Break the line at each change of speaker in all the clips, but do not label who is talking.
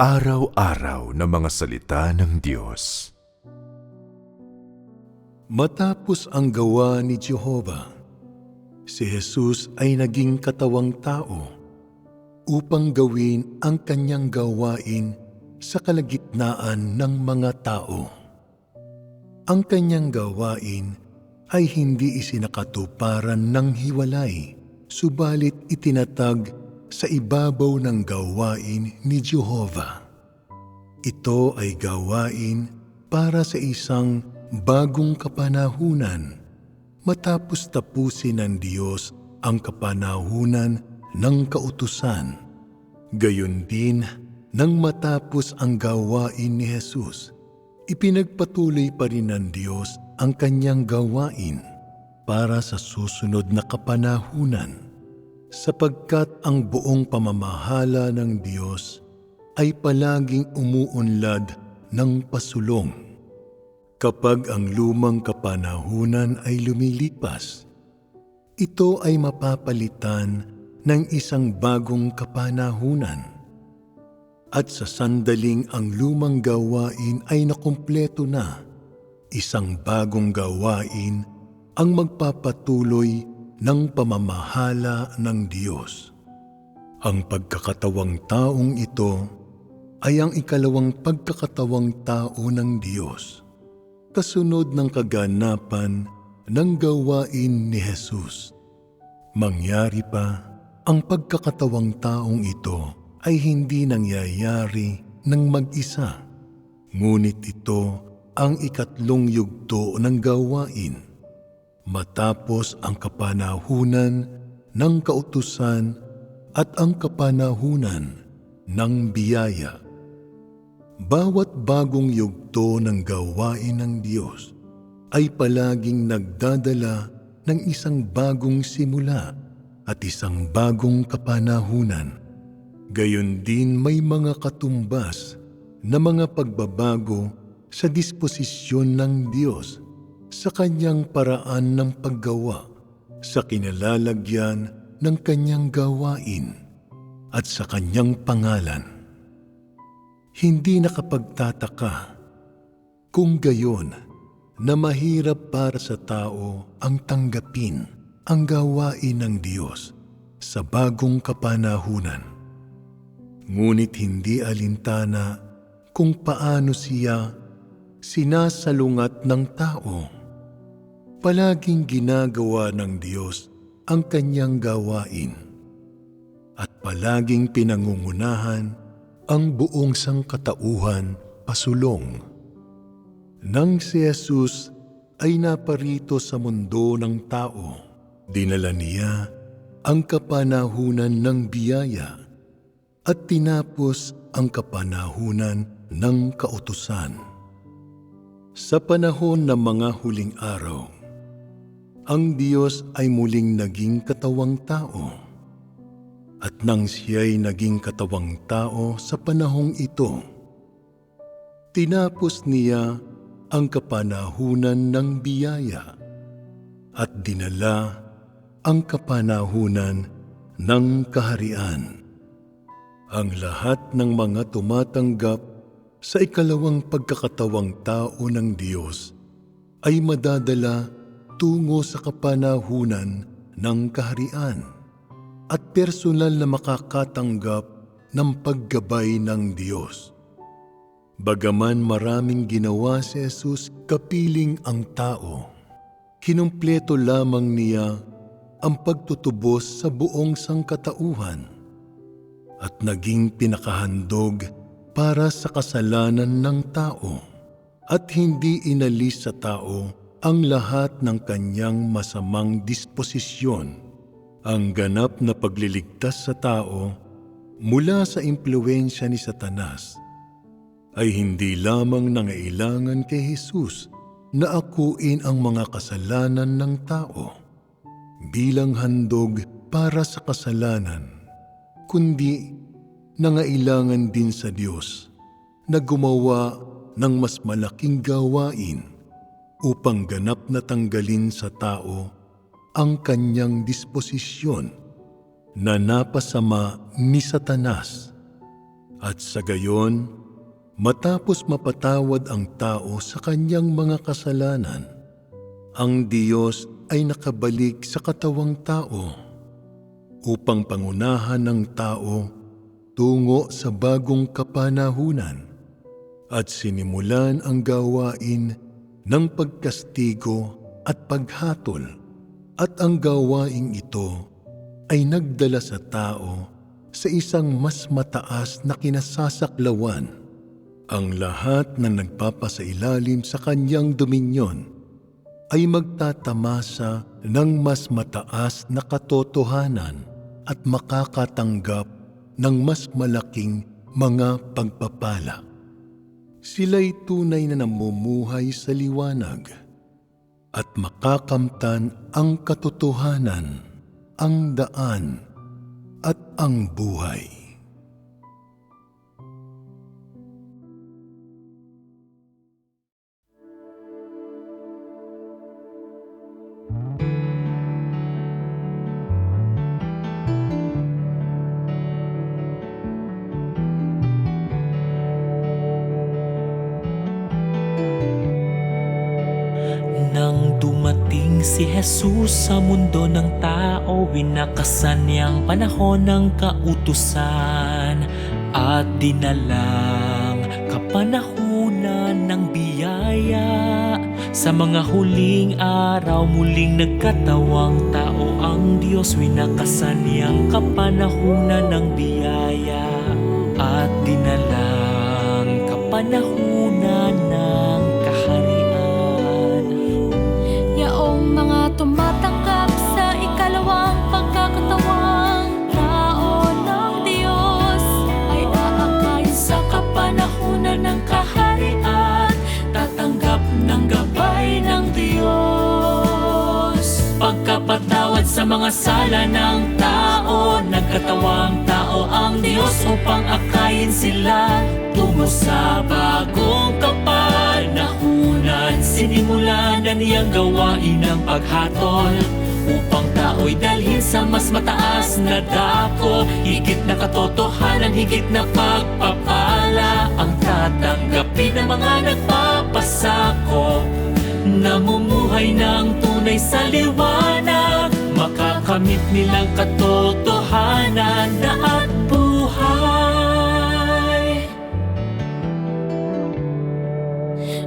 Pang-araw-araw na mga salita ng Diyos.
Matapos ang gawa ni Jehova, si Jesus ay naging katawang tao upang gawin ang kanyang gawain sa kalagitnaan ng mga tao. Ang kanyang gawain ay hindi isinakatuparan ng hiwalay, subalit itinatag sa ibabaw ng gawain ni Jehova. Ito ay gawain para sa isang bagong kapanahunan matapos tapusin ng Diyos ang kapanahunan ng kautusan. Gayon din nang matapos ang gawain ni Jesus, ipinagpatuloy pa rin ng Diyos ang kanyang gawain para sa susunod na kapanahunan sapagkat ang buong pamamahala ng Diyos ay palaging umuunlad ng pasulong. Kapag ang lumang kapanahunan ay lumilipas, ito ay mapapalitan ng isang bagong kapanahunan. At sa sandaling ang lumang gawain ay nakumpleto na, isang bagong gawain ang magpapatuloy ng pamamahala ng Diyos. Ang pagkakatawang taong ito ay ang ikalawang pagkakatawang tao ng Diyos, kasunod ng kaganapan ng gawain ni Jesus. Mangyari pa, ang pagkakatawang taong ito ay hindi nangyayari ng mag-isa, ngunit ito ang ikatlong yugto ng gawain matapos ang kapanahunan ng kautusan at ang kapanahunan ng biyaya. Bawat bagong yugto ng gawain ng Diyos ay palaging nagdadala ng isang bagong simula at isang bagong kapanahunan. Gayon din may mga katumbas na mga pagbabago sa disposisyon ng Diyos sa kanyang paraan ng paggawa, sa kinalalagyan ng kanyang gawain at sa kanyang pangalan. Hindi nakapagtataka kung gayon na mahirap para sa tao ang tanggapin ang gawain ng Diyos sa bagong kapanahunan. Ngunit hindi alintana kung paano siya sinasalungat ng tao palaging ginagawa ng Diyos ang kanyang gawain at palaging pinangungunahan ang buong sangkatauhan pasulong. Nang si Jesus ay naparito sa mundo ng tao, dinala niya ang kapanahunan ng biyaya at tinapos ang kapanahunan ng kautusan. Sa panahon ng mga huling araw, ang Diyos ay muling naging katawang tao. At nang siya'y naging katawang tao sa panahong ito, tinapos niya ang kapanahunan ng biyaya at dinala ang kapanahunan ng kaharian. Ang lahat ng mga tumatanggap sa ikalawang pagkakatawang tao ng Diyos ay madadala tungo sa kapanahunan ng kaharian at personal na makakatanggap ng paggabay ng Diyos. Bagaman maraming ginawa si Jesus kapiling ang tao, kinumpleto lamang niya ang pagtutubos sa buong sangkatauhan at naging pinakahandog para sa kasalanan ng tao at hindi inalis sa tao ang lahat ng kanyang masamang disposisyon, ang ganap na pagliligtas sa tao mula sa impluensya ni Satanas, ay hindi lamang nangailangan kay Jesus na akuin ang mga kasalanan ng tao bilang handog para sa kasalanan, kundi nangailangan din sa Diyos na gumawa ng mas malaking gawain upang ganap na tanggalin sa tao ang kanyang disposisyon na napasama ni Satanas. At sa gayon, matapos mapatawad ang tao sa kanyang mga kasalanan, ang Diyos ay nakabalik sa katawang tao upang pangunahan ng tao tungo sa bagong kapanahunan at sinimulan ang gawain ng pagkastigo at paghatol at ang gawaing ito ay nagdala sa tao sa isang mas mataas na kinasasaklawan ang lahat na nagpapasailalim sa kanyang dominyon ay magtatamasa ng mas mataas na katotohanan at makakatanggap ng mas malaking mga pagpapala. Sila'y tunay na namumuhay sa liwanag at makakamtan ang katotohanan, ang daan at ang buhay.
Si Jesus sa mundo ng tao, winakasan niyang panahon ng kautusan at dinalang kapanahunan ng biyaya. Sa mga huling araw, muling nagkatawang tao ang Diyos, winakasan niyang kapanahunan ng biyaya at dinalang kapanahunan ng
sa
mga sala ng tao Nagkatawang tao ang Diyos upang akayin sila. Tungo sa bagong kapanahunan Sinimulan na niyang gawain ng paghatol. Upang tao'y dalhin sa mas mataas na dako Higit na katotohanan, higit na pagpapala. Ang tatanggapin ng mga nagpapasakop Namumuhay ng tunay sa liwanag Makakamit nilang katotohanan na at buhay.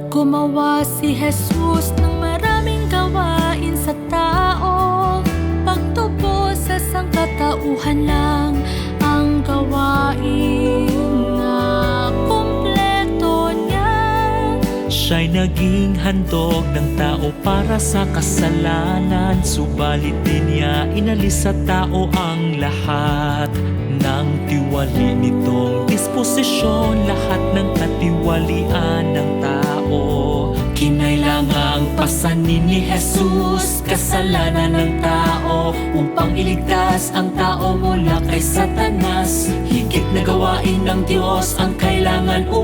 Gumawa si Jesus ng maraming gawain sa tao. Pagtubo sa sangkatauhan lang ang gawain
Siya'y naging handog ng tao para sa kasalanan. Subalit din niya inalis sa tao ang lahat ng tiwali nitong disposisyon Lahat ng katiwalian ng tao. Kinailangang pasanin ni Jesus kasalanan ng tao Upang iligtas ang tao mula kay Satanas. Higit na gawain ng Diyos ang kailangan upang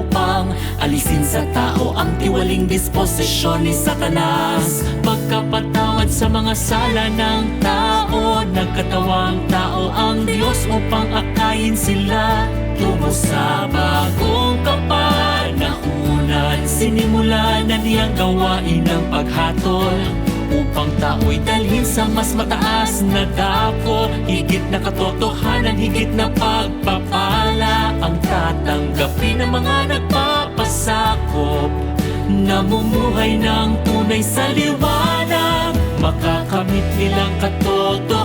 Alisin sa tao ang tiwaling disposisyon ni Satanas. Pagkapatawad sa mga sala ng tao Nagkatawang tao ang Diyos upang akayin sila. Tungo sa bagong kapanahunan Sinimulan na niyang gawain ng paghatol. Upang tao'y dalhin sa mas mataas na dako Higit na katotohanan, higit na pagpapala Ang tatanggapin ng mga nagpapasakop Namumuhay ng tunay sa liwanag. Makakamit nilang katotohanan